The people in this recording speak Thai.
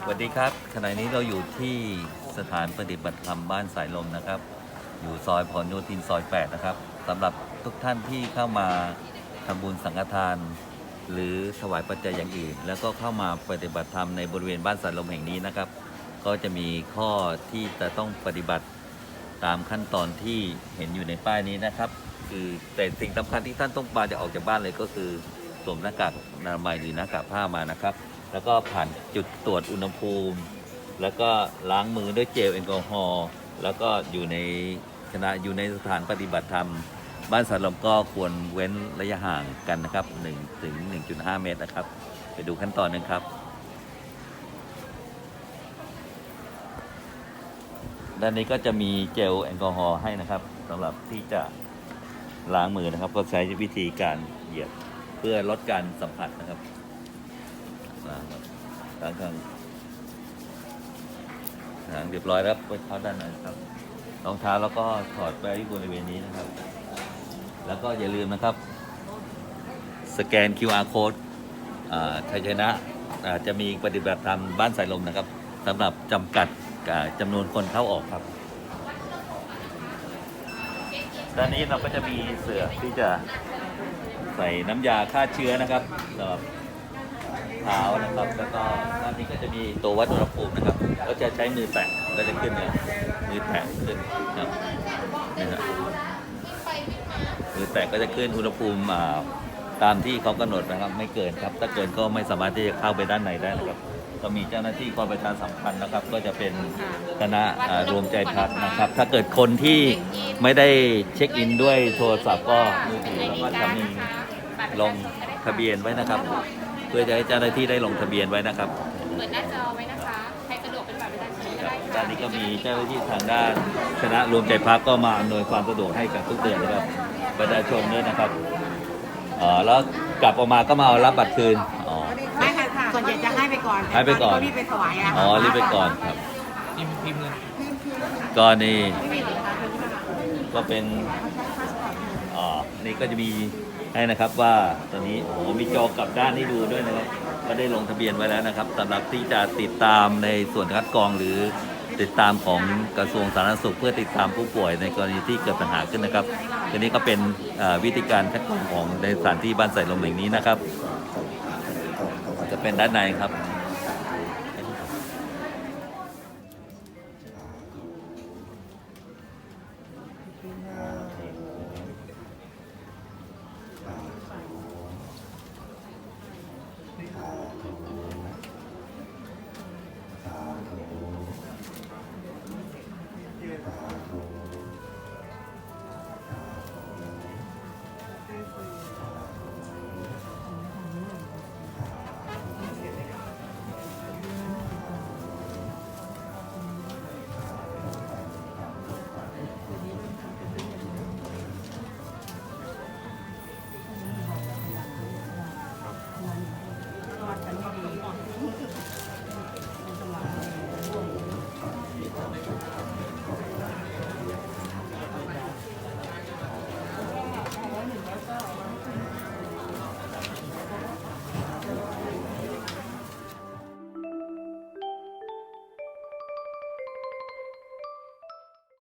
สวัสดีครับ ขณะนี้เราอยู่ที่สถานปฏิบัติธรรมบ้านสายลมนะครับ อยู่ซอยพรโยธินซอย 8 นะครับสำหรับทุกท่านที่เข้ามาทำบุญสังฆทาน หรือถวายปัจจัยอย่างอื่น แล้วก็เข้ามาปฏิบัติธรรมในบริเวณบ้านสายลมแห่งนี้นะครับ ก็จะมีข้อที่จะต้องปฏิบัติตามขั้นตอนที่เห็นอยู่ในป้ายนี้นะครับ คือแต่สิ่งสำคัญที่ท่านต้องมาจะออกจากบ้านเลยก็คือสวมหน้ากากอนามัยหรือหน้ากากผ้ามานะครับ แล้วก็ผ่านจุดตรวจอุณหภูมิ แล้วก็ล้างมือด้วยเจลแอลกอฮอล์แล้วก็อยู่ในขณะอยู่ในสถานปฏิบัติธรรม บ้านสารลมก็ควรเว้นระยะห่างกันนะครับ1ถึง1.5 เมตรนะครับ ไปดูขั้นตอนหนึงครับ ด้านนี้ก็จะมีเจลแอลกอฮอล์ให้นะครับสำหรับที่จะล้างมือนะครับ ก็ใช้วิธีการเหยียบเพื่อลดการสัมผัสนะครับ ล้างครับล้างข้างล้างเรียบร้อยแล้วไปเข้าด้านในครับรองเท้าแล้วก็ถอดไปที่บริเวณนี้นะครับ แล้วก็อย่าลืมนะครับ สแกน QR code อ่าชัยชนะอ่าจะมีปฏิบัติธรรมบ้านสายลมนะครับสำหรับจำกัดจำนวนคนเข้าออกครับ ด้านนี้เราก็จะมีเสือที่จะใส่น้ำยาฆ่าเชื้อนะครับสำหรับ เท้านะครับ แล้วก็ด้านนี้ก็จะมีตัววัดอุณหภูมินะครับ ก็จะใช้มือแตะก็จะขึ้นเนี่ยมือแตะขึ้นนะครับนี่ครับมือแตะก็จะขึ้นอุณหภูมิตามที่เขากำหนดนะครับ ไม่เกินครับ ถ้าเกินก็ไม่สามารถที่จะเข้าไปด้านในได้นะครับก็มีเจ้าหน้าที่คอยประชาสัมพันธ์นะครับ ก็จะเป็นคณะรวมใจพักนะครับ ถ้าเกิดคนที่ไม่ได้เช็คอินด้วยโทรศัพท์ก็มือถือแล้วก็จะมีลงทะเบียนไว้นะครับ พื่อจะให้เจ้าหน้าที่ได้ลงทะเบียนไว้นะครับเปิดหน้าจอไว้นะคะ ใครสะดวกเป็นบัตรประชาชนก็ครับได้ค่ะด้านนี้ก็มีเจ้าหน้าที่ทางด้านคณะรวมใจพักก็มาอำนวยความสะดวกให้กับทุกเดือนนะครับประชาชนด้วยนะครับเอ่อแล้วกลับออกมาก็มาเอารับบัตรคืนอ๋อ ไม่ค่ะค่ะส่วนใหญ่จะให้ไปก่อนให้ไปก่อนตรีบไปถวายอะอ๋อรีบไปก่อนครับ พิมพ์พิมพ์เลยก็นี่ก็เป็นอ่านี่ก็จะมี ให้นะครับว่าตอนนี้โอ้โหมีจอกลับด้านให้ดูด้วยนะครับก็ได้ลงทะเบียนไว้แล้วนะครับสำหรับที่จะติดตามในส่วนคัดกรองหรือติดตามของกระทรวงสาธารณสุข เพื่อติดตามผู้ป่วยในกรณีที่เกิดปัญหาขึ้นนะครับทีนี้ก็เป็นวิธีการคัดกรองของในสถานที่บ้านใส่ลมแห่งนี้นะครับ จะเป็นด้านในครับ Oh, no.